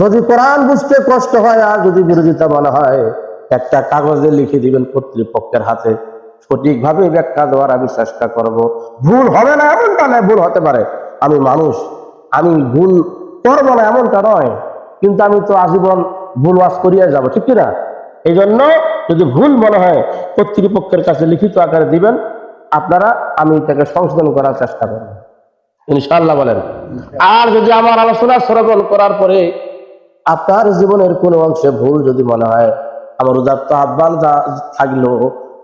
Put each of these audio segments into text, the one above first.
যদি কোরআন বুঝতে কষ্ট হয় আর যদি বিরোধিতা মনে হয়, একটা কাগজে লিখে দিবেন কর্তৃপক্ষের হাতে। সঠিকভাবে ব্যাখ্যা দেওয়ার আমি চেষ্টা করব। ভুল হবে না এমনটা নয়, ভুল হতে পারে। আমি মানুষ, আমি ভুল করব না এমনটা নয়। কিন্তু আমি তো আজীবন ভুল ওয়াজ করিয়া যাব, ঠিক কিনা? এই জন্য যদি ভুল মনে হয়, কর্তৃপক্ষের কাছে লিখিত আকারে দিবেন। আপনারা, আমি তাকে সংশোধন করার চেষ্টা করব। ইনশাল্লাহ বলেন। আর যদি আমার আলোচনা শ্রবণ করার পরে আপনার জীবনের কোনো অংশে ভুল যদি মনে হয়, আমার উদাত্ত আহ্বান থাকল,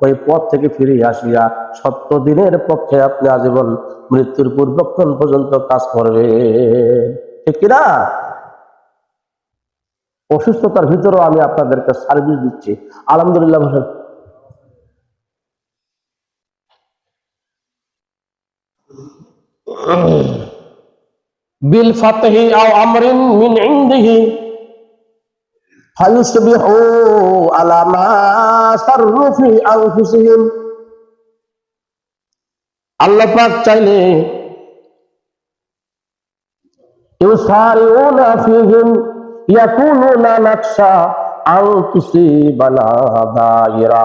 ওই পথ থেকে ফিরে আসিয়া সত্য দিনের পক্ষে আপনি আজীবন মৃত্যুর পূর্বক্ষণ পর্যন্ত কাজ করবে ঠিক কিনা অসুস্থতার ভিতরেও আমি আপনাদেরকে সার্ভিস দিচ্ছি। আলহামদুলিল্লাহ বিল ফাতহি আও আমরিন মিন ইনদিহি। ফায়ুসবিহু আলা মা সাররু ফি আনফুসিহিম আল্লাহ পাক চাইলে ইউসারিউনা ফিহিম, ইয়াকুলুনা নাকশা আন তুসিবানা দায়রা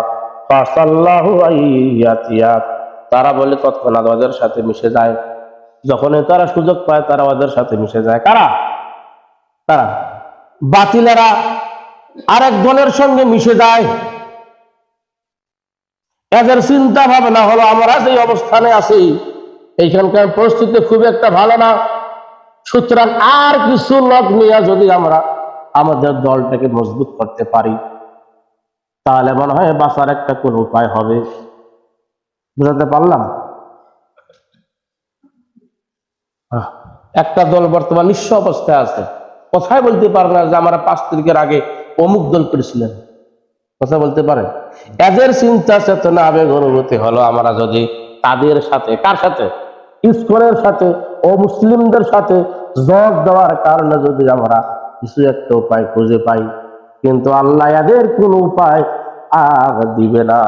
ফাসাল্লাহু আইয়াতিয়া। তারা বলে তৎক্ষণাৎ ওদের সাথে মিশে যায়। যখনই তারা সুযোগ পায়, তারা ওদের সাথে মিশে যায়। কারা? তারা। বাতিলেরা আরেক দলের সঙ্গে মিশে যায়। এদের চিন্তা ভাবনা হলো, আমরা যে অবস্থানে আছি, এইখানকার পরিস্থিতি খুব একটা ভালো না। সুতরাং আর কিছু লোক নিয়ে যদি আমরা আমাদের দলটাকে মজবুত করতে পারি, তাহলে মনে হয় বাঁচার একটা কোন উপায় হবে। বুঝাতে পারলাম? একটা দল বর্তমান নিঃস্ব অবস্থায় আছে। কথাই বলতে পারে না যে আমরা পাঁচ তারিখের আগে অমুক দল করেছিলেন কথা বলতে পারে? এদের চিন্তা চেতনা আবেগ অনুভূতি হলো আমরা যদি তাদের সাথে, কার সাথে? ইস্কনের সাথে ও মুসলিমদের সাথে জগ দেওয়ার কারণে যদি আমরা কিছু একটা উপায় খুঁজে পাই, কিন্তু আল্লাহ এদের কোন উপায় আর দিবে না।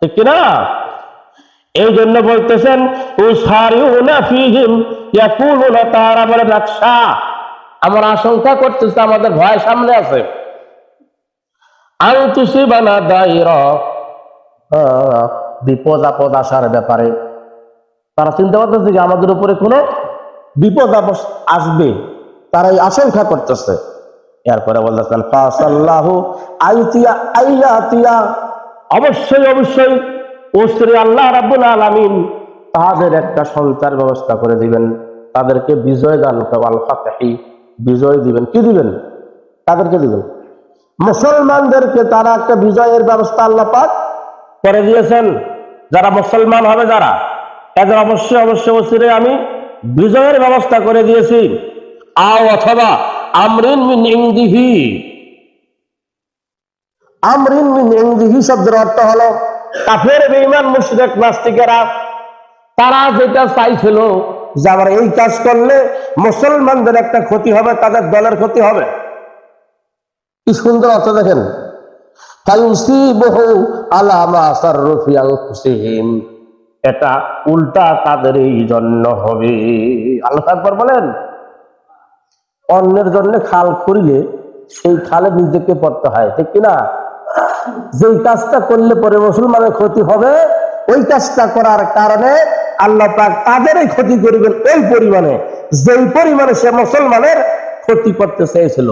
ঠিক কিনা? এই জন্য বলতেছেন, উসারিউনা ফিহিম, ইয়াকুলুনা তারা বলে নকশা আমরা আশঙ্কা করতেছি, আমাদের ভয় সামনে আছে। বিপদ আপদ আসার ব্যাপারে। তারা চিন্তা করতেছে যে আমাদের উপরে কোনো বিপদ আপদ আসবে। তারা এই আশঙ্কা করতেছে। এরপরে বলতেছেন আইতিয়া আইয়াতিয়া অবশ্যই অবশ্যই, ও শ্রী আল্লাহ রাব্বুল আলামিন তাদের একটা সঞ্চার ব্যবস্থা করে দিবেন। তাদেরকে বিজয় দান আল বিজয় দিবেন। কি দিবেন? তাদেরকে দিবেন? মুসলমানদেরকে তারা একটা বিজয়ের ব্যবস্থা আল্লাহ পাক করে দিয়েছেন। যারা মুসলমান হবে যারা, তাদের অবশ্যই অবশ্যই অচিরে আমি বিজয়ের ব্যবস্থা করে দিয়েছি। আও অথবা আমরিন মিন ইংদিহি আমরিন মিন ইংদিহি শব্দের অর্থ হলো, কাফের, বেঈমান, মুশরিক, নাস্তিকেরা, তারা যেটা চাইছিল যে আমরা এই কাজ করলে মুসলমানদের একটা ক্ষতি হবে, তাদের দলের ক্ষতি হবে। কি সুন্দর অর্থ দেখেন। এটা উল্টা তাদের এই জন্য হবে। আল্লাহ বলেন। অন্যের জন্য খাল করিলে সেই খালে নিজেকে পড়তে হয়, ঠিক কিনা? যেই কাজটা করলে পরে মুসলমানের ক্ষতি হবে, ওই কাজটা করার কারণে আল্লাহ পাক তাদেরই ক্ষতি করিবেন ওই পরিমাণে। যেই পরিমাণে সে মুসলমানের ক্ষতি করতে চেয়েছিল।